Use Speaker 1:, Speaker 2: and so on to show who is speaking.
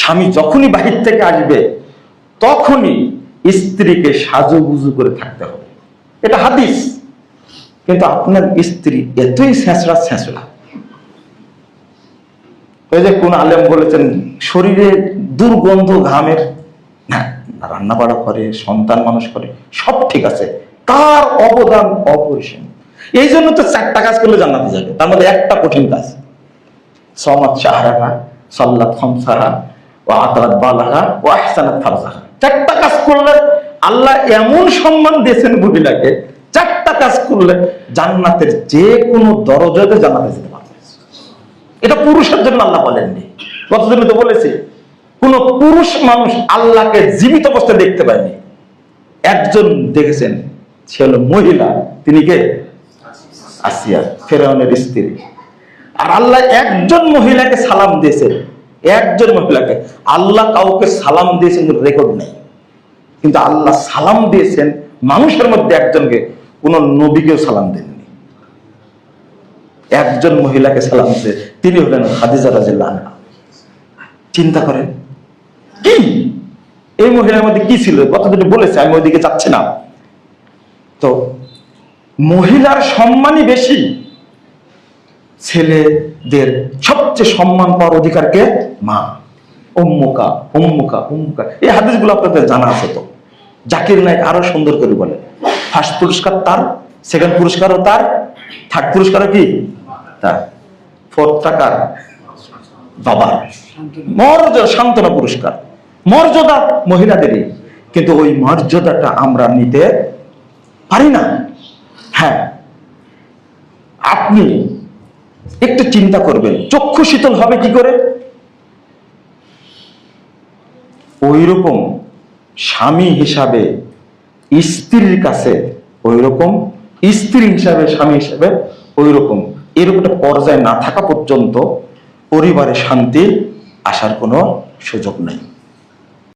Speaker 1: স্বামী যখনই বাহির থেকে আসবে, তখনই স্ত্রীকে সাজুগুজু করে থাকতে হবে। এটা হাদিস। কিন্তু আপনার স্ত্রী এতই ছেঁচড়া স্যাঁচড়া ওই যে কোন আলেম বলেছেন, শরীরে দুর্গন্ধ ঘামের, না রান্না বাড়া করে, সন্তান মানুষ করে, সব ঠিক আছে। তার অবদান অপরিসীম এই জন্য তো চারটা কাজ করলে জান্নাতে যাবে। তার মধ্যে একটা কঠিন কাজ। সমাত শাহরাহা সাল্লাত খমসাহা চারটা কাজ করলে আল্লাহ এমন সম্মান দিয়েছেন মহিলাকে চারটা কাজ করলে জান্নাতের যে কোনো দরজাতে জান্নাতে যেতে পারবে। এটা পুরুষের জন্য আল্লাহ বলেননি। গতদিনে তো বলেছি, কোন পুরুষ মানুষ আল্লাহকে জীবিত অবস্থায় দেখতে পায়নি। একজন দেখেছেন, সে হলো মহিলা, তিনি কে? আসিয়া, ফেরাউনের স্ত্রী। আর আল্লাহ একজন মহিলাকে সালাম দিয়েছেন। একজন মহিলাকে আল্লাহ কাউকে সালাম দিয়েছেন রেকর্ড নেই। কিন্তু আল্লাহ সালাম দিয়েছেন, মানুষের মধ্যে একজনকে, কোন নবীকেও সালাম দেননি। একজন মহিলাকে সালাম দিয়েছে তিনি হলেন হাদিজা রাজিল্লাহ চিন্তা করেন, কি? এই মহিলার মধ্যে কি ছিল? কতদিন বলেছে, আমি ওইদিকে যাচ্ছি না। তো মহিলার সম্মানই বেশি ছেলেদের সবচেয়ে সম্মান পাওয়ার অধিকারকে মা। অম্মুকা অম্মুকা অম্মুকা এই হাদিসগুলো আপনাদের জানা আছে তো। জাকির নায়ক আরও সুন্দর করে বলে। ফার্স্ট পুরস্কার তার, সেকেন্ড পুরস্কারও তার, থার্ড পুরস্কারও কি? তার। ফোর্থ টাকার মর্যাদা, সান্ত্বনা পুরস্কার। মর্যাদা মহিলাদেরই। কিন্তু ওই মর্যাদাটা আমরা নিতে পারি না। হ্যাঁ। আপনি একটু চিন্তা করবেন, চক্ষু শীতল হবে কি করে? ওই রকম স্বামী হিসাবে স্ত্রীর কাছে ওই রকম স্ত্রী হিসাবে স্বামী হিসাবে ওই রকম এরকম একটা পর্যায়ে না থাকা পর্যন্ত পরিবারে শান্তি আসার কোনো সুযোগ নেই।